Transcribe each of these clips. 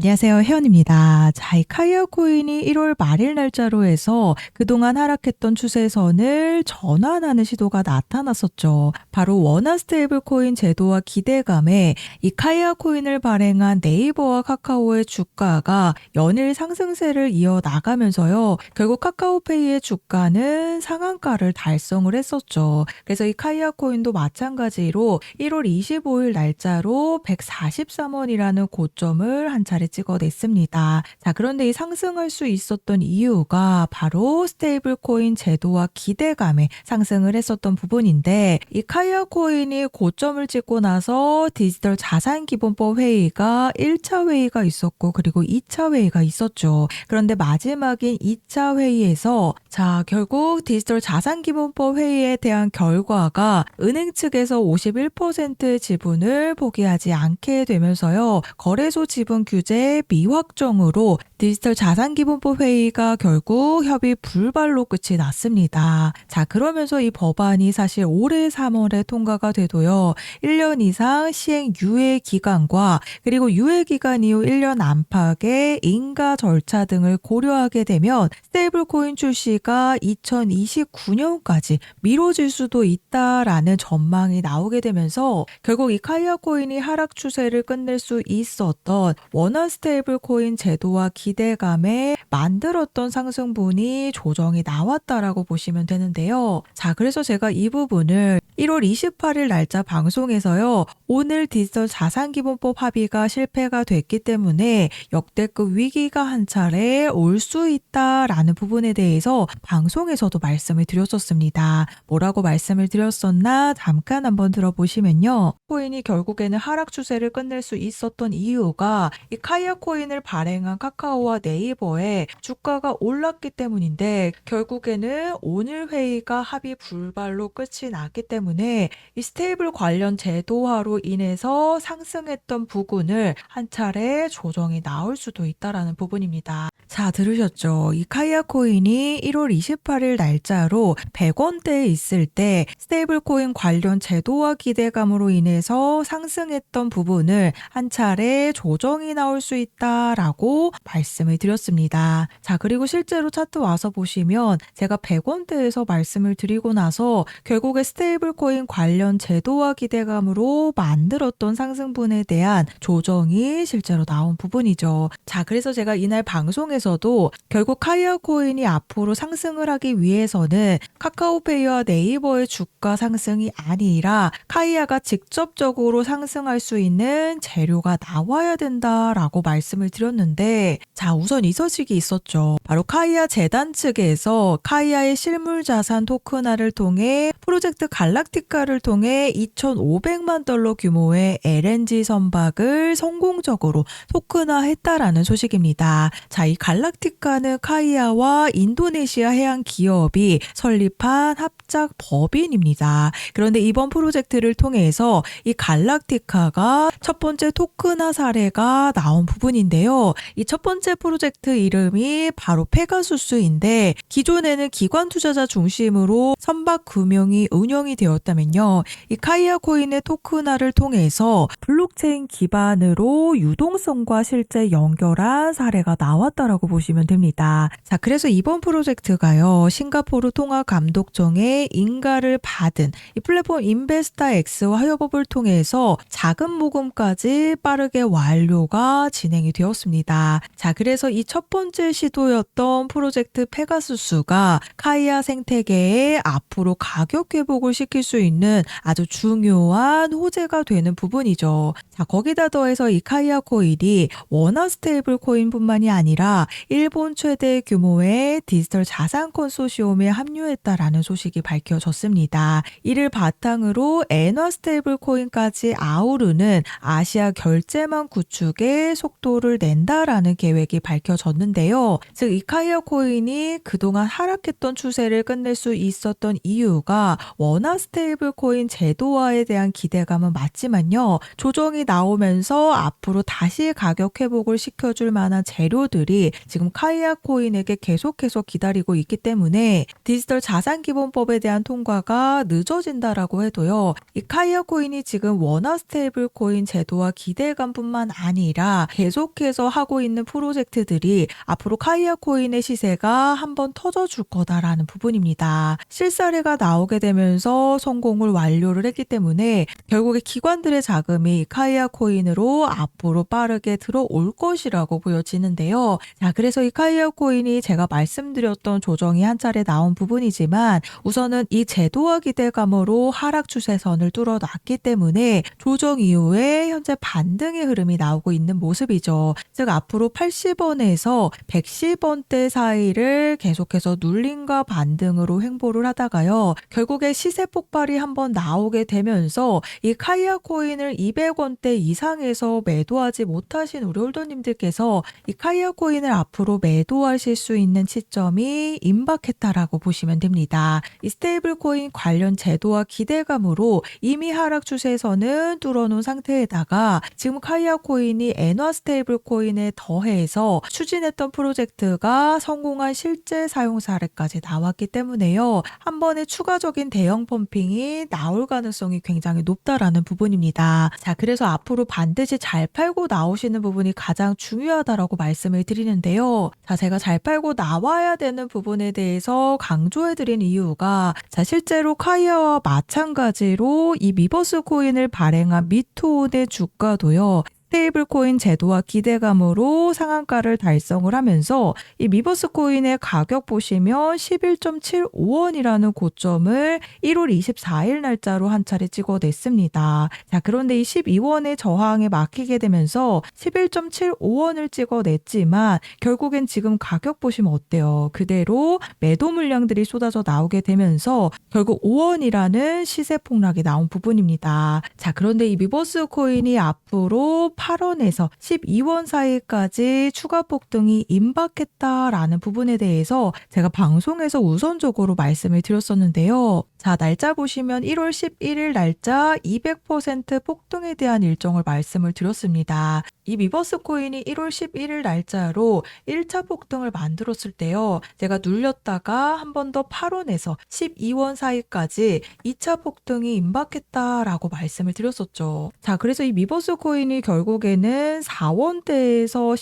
안녕하세요. 혜연입니다. 자, 이 카이아 코인이 1월 말일 날짜로 해서 그동안 하락했던 추세선을 전환하는 시도가 나타났었죠. 바로 원화 스테이블 코인 제도와 기대감에 이 카이아 코인을 발행한 네이버와 카카오의 주가가 연일 상승세를 이어 나가면서요. 결국 카카오페이의 주가는 상한가를 달성을 했었죠. 그래서 이 카이아 코인도 마찬가지로 1월 25일 날짜로 143원이라는 고점을 한 차례 찍어냈습니다. 자, 그런데 이 상승할 수 있었던 이유가 바로 스테이블 코인 제도와 기대감에 상승을 했었던 부분인데 이 카이아 코인이 고점을 찍고 나서 디지털 자산 기본법 회의가 1차 회의가 있었고 그리고 2차 회의가 있었죠. 그런데 마지막인 2차 회의에서 자, 결국 디지털 자산 기본법 회의에 대한 결과가 은행 측에서 51%의 지분을 포기하지 않게 되면서요. 거래소 지분 규제 미확정으로 디지털 자산기본법 회의가 결국 협의 불발로 끝이 났습니다. 자, 그러면서 이 법안이 사실 올해 3월에 통과가 돼도요. 1년 이상 시행 유예 기간과 그리고 유예 기간 이후 1년 안팎의 인가 절차 등을 고려하게 되면 스테이블 코인 출시가 2029년까지 미뤄질 수도 있다라는 전망이 나오게 되면서 결국 이 카이아 코인이 하락 추세를 끝낼 수 있었던 원화 스테이블 코인 제도와 기대감에 만들었던 상승분이 조정이 나왔다라고 보시면 되는데요. 자, 그래서 제가 이 부분을 1월 28일 날짜 방송에서요. 오늘 디지털 자산기본법 합의가 실패가 됐기 때문에 역대급 위기가 한 차례 올 수 있다라는 부분에 대해서 방송에서도 말씀을 드렸었습니다. 뭐라고 말씀을 드렸었나 잠깐 한번 들어보시면요. 코인이 결국에는 하락 추세를 끝낼 수 있었던 이유가 이 카이아 코인을 발행한 카카오와 네이버에 주가가 올랐기 때문인데 결국에는 오늘 회의가 합의 불발로 끝이 났기 때문에 이 스테이블 관련 제도화로 인해서 상승했던 부분을 한 차례 조정이 나올 수도 있다라는 부분입니다. 자, 들으셨죠? 이 카이아 코인이 1월 28일 날짜로 100원대에 있을 때 스테이블 코인 관련 제도화 기대감으로 인해서 상승했던 부분을 한 차례 조정이 나올 수 있다라고 말씀을 드렸습니다. 자, 그리고 실제로 차트 와서 보시면 제가 100원대에서 말씀을 드리고 나서 결국에 스테이블 코인 관련 제도화 기대감으로 만들었던 상승분에 대한 조정이 실제로 나온 부분이죠. 자, 그래서 제가 이날 방송에서도 결국 카이아 코인이 앞으로 상승을 하기 위해서는 카카오페이와 네이버의 주가 상승이 아니라 카이아가 직접적으로 상승할 수 있는 재료가 나와야 된다라고 말씀을 드렸는데 자, 우선 이 소식이 있었죠. 바로 카이아 재단 측에서 카이아의 실물 자산 토큰화를 통해 프로젝트 갈락 티카를 통해 2,500만 달러 규모의 LNG 선박을 성공적으로 토큰화했다라는 소식입니다. 자, 이 갈락티카는 카이아와 인도네시아 해양 기업이 설립한 합작 법인입니다. 그런데 이번 프로젝트를 통해서 이 갈락티카가 첫 번째 토큰화 사례가 나온 부분인데요. 이 첫 번째 프로젝트 이름이 바로 페가수스인데 기존에는 기관 투자자 중심으로 선박 금융이 운영이 되 었다면요. 이 카이아 코인의 토큰화를 통해서 블록체인 기반으로 유동성과 실제 연결한 사례가 나왔다라고 보시면 됩니다. 자, 그래서 이번 프로젝트가요. 싱가포르 통화 감독정의 인가를 받은 이 플랫폼 인베스타 X와 협업을 통해서 자금 모금까지 빠르게 완료가 진행이 되었습니다. 자, 그래서 이 첫 번째 시도였던 프로젝트 페가수스가 카이아 생태계에 앞으로 가격 회복을 시킬 수 있는 아주 중요한 호재가 되는 부분이죠. 자, 거기다 더해서 이 카이아 코인이 원화 스테이블 코인뿐만이 아니라 일본 최대 규모의 디지털 자산 컨소시엄에 합류했다라는 소식이 밝혀졌습니다. 이를 바탕으로 엔화 스테이블 코인까지 아우르는 아시아 결제망 구축에 속도를 낸다라는 계획이 밝혀졌는데요. 즉, 이 카이아 코인이 그동안 하락했던 추세를 끝낼 수 있었던 이유가 원화 스테이블 코인 제도화에 대한 기대감은 맞지만요. 조정이 나오면서 앞으로 다시 가격 회복을 시켜줄 만한 재료들이 지금 카이아 코인에게 계속해서 기다리고 있기 때문에 디지털 자산 기본법에 대한 통과가 늦어진다라고 해도요. 이 카이아 코인이 지금 원화 스테이블 코인 제도화 기대감뿐만 아니라 계속해서 하고 있는 프로젝트들이 앞으로 카이아 코인의 시세가 한번 터져줄 거다라는 부분입니다. 실사례가 나오게 되면서 성공을 완료를 했기 때문에 결국에 기관들의 자금이 카이아 코인으로 앞으로 빠르게 들어올 것이라고 보여지는데요. 자, 그래서 이 카이아 코인이 제가 말씀드렸던 조정이 한 차례 나온 부분이지만 우선은 이 제도화 기대감으로 하락 추세선을 뚫어놨기 때문에 조정 이후에 현재 반등의 흐름이 나오고 있는 모습이죠. 즉 앞으로 80원에서 110원대 사이를 계속해서 눌림과 반등으로 횡보를 하다가요. 결국에 시세 폭 발이 한번 나오게 되면서 이 카이아 코인을 200원대 이상에서 매도하지 못하신 우리 홀더님들께서 이 카이아 코인을 앞으로 매도하실 수 있는 시점이 임박했다라고 보시면 됩니다. 이 스테이블 코인 관련 제도와 기대감으로 이미 하락 추세선은 뚫어놓은 상태에다가 지금 카이아 코인이 엔화 스테이블 코인에 더해서 추진했던 프로젝트가 성공한 실제 사용 사례까지 나왔기 때문에요. 한 번에 추가적인 대형 펌핑 이 나올 가능성이 굉장히 높다라는 부분입니다. 자, 그래서 앞으로 반드시 잘 팔고 나오시는 부분이 가장 중요하다라고 말씀을 드리는데요. 자, 제가 잘 팔고 나와야 되는 부분에 대해서 강조해 드린 이유가 자, 실제로 카이아와 마찬가지로 이 미버스 코인을 발행한 미토온의 주가도요. 스테이블 코인 제도와 기대감으로 상한가를 달성을 하면서 이 미버스 코인의 가격 보시면 11.75원이라는 고점을 1월 24일 날짜로 한 차례 찍어냈습니다. 자, 그런데 이 12원의 저항에 막히게 되면서 11.75원을 찍어냈지만 결국엔 지금 가격 보시면 어때요? 그대로 매도 물량들이 쏟아져 나오게 되면서 결국 5원이라는 시세 폭락이 나온 부분입니다. 자, 그런데 이 미버스 코인이 앞으로 8원에서 12원 사이까지 추가 폭등이 임박했다라는 부분에 대해서 제가 방송에서 우선적으로 말씀을 드렸었는데요. 자, 날짜 보시면 1월 11일 날짜 200% 폭등에 대한 일정을 말씀을 드렸습니다. 이 미버스 코인이 1월 11일 날짜로 1차 폭등을 만들었을 때요. 제가 눌렸다가 한 번 더 8원에서 12원 사이까지 2차 폭등이 임박했다라고 말씀을 드렸었죠. 자, 그래서 이 미버스 코인이 결국에는 4원대에서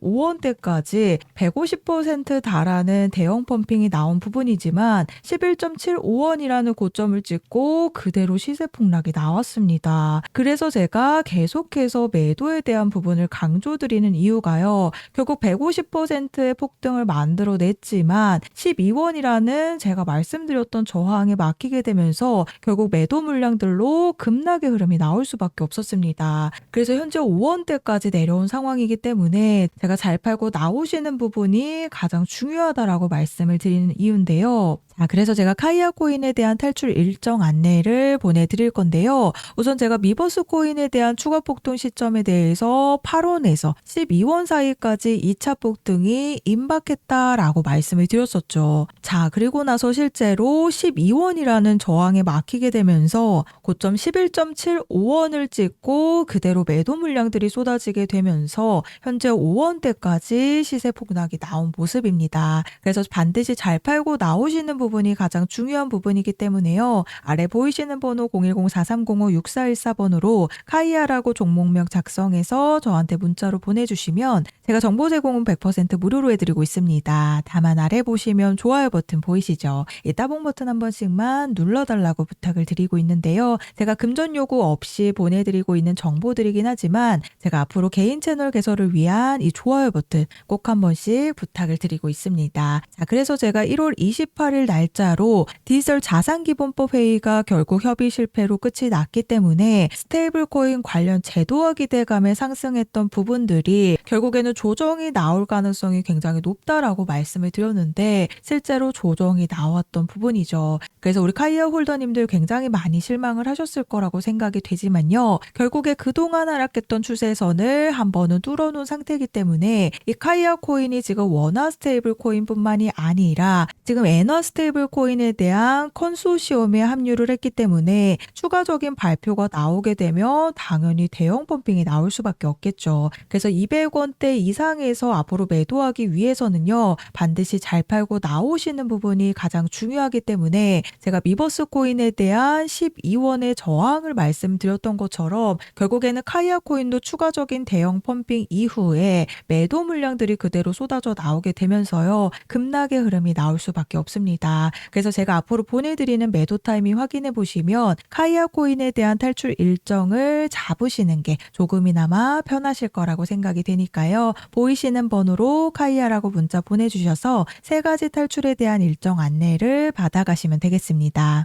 11.75원대까지 150% 달하는 대형 펌핑이 나온 부분이지만 11.75 원이라는 고점을 찍고 그대로 시세 폭락이 나왔습니다. 그래서 제가 계속해서 매도에 대한 부분을 강조드리는 이유가요. 결국 150%의 폭등을 만들어냈지만 12원이라는 제가 말씀드렸던 저항에 막히게 되면서 결국 매도 물량들로 급락의 흐름이 나올 수밖에 없었습니다. 그래서 현재 5원대까지 내려온 상황이기 때문에 제가 잘 팔고 나오시는 부분이 가장 중요하다라고 말씀을 드리는 이유인데요. 자, 그래서 제가 카이아 코인에 대한 탈출 일정 안내를 보내드릴 건데요. 우선 제가 미버스 코인에 대한 추가 폭등 시점에 대해서 8원에서 12원 사이까지 2차 폭등이 임박했다라고 말씀을 드렸었죠. 자, 그리고 나서 실제로 12원이라는 저항에 막히게 되면서 고점 11.75원을 찍고 그대로 매도 물량들이 쏟아지게 되면서 현재 5원대까지 시세 폭락이 나온 모습입니다. 그래서 반드시 잘 팔고 나오시는 부분이 가장 중요한 부분이기 때문에요. 아래 보이시는 번호 010-4305-6414번으로 카이아라고 종목명 작성해서 저한테 문자로 보내주시면 제가 정보 제공은 100% 무료로 해드리고 있습니다. 다만 아래 보시면 좋아요 버튼 보이시죠? 이 따봉 버튼 한 번씩만 눌러달라고 부탁을 드리고 있는데요. 제가 금전 요구 없이 보내드리고 있는 정보들이긴 하지만 제가 앞으로 개인 채널 개설을 위한 이 좋아요 버튼 꼭 한 번씩 부탁을 드리고 있습니다. 자, 그래서 제가 1월 28일 날짜로 디 지털 자산기본법 회의가 결국 협의 실패로 끝이 났기 때문에 스테이블 코인 관련 제도화 기대감에 상승했던 부분들이 결국에는 조정이 나올 가능성이 굉장히 높다라고 말씀을 드렸는데 실제로 조정이 나왔던 부분이죠. 그래서 우리 카이아 홀더님들 굉장히 많이 실망을 하셨을 거라고 생각이 되지만요. 결국에 그동안 하락했던 추세선을 한 번은 뚫어놓은 상태이기 때문에 이 카이아 코인이 지금 원화 스테이블 코인뿐만이 아니라 지금 엔화 스테이블 코인에 대한 대한 컨소시엄에 합류를 했기 때문에 추가적인 발표가 나오게 되면 당연히 대형 펌핑이 나올 수밖에 없겠죠. 그래서 200원대 이상에서 앞으로 매도하기 위해서는요. 반드시 잘 팔고 나오시는 부분이 가장 중요하기 때문에 제가 미버스 코인에 대한 12원의 저항을 말씀드렸던 것처럼 결국에는 카이아 코인도 추가적인 대형 펌핑 이후에 매도 물량들이 그대로 쏟아져 나오게 되면서요. 급락의 흐름이 나올 수밖에 없습니다. 그래서 제가 앞으로 보내드리는 매도 타이밍 확인해 보시면 카이아 코인에 대한 탈출 일정을 잡으시는 게 조금이나마 편하실 거라고 생각이 되니까요. 보이시는 번호로 카이아라고 문자 보내주셔서 세 가지 탈출에 대한 일정 안내를 받아가시면 되겠습니다.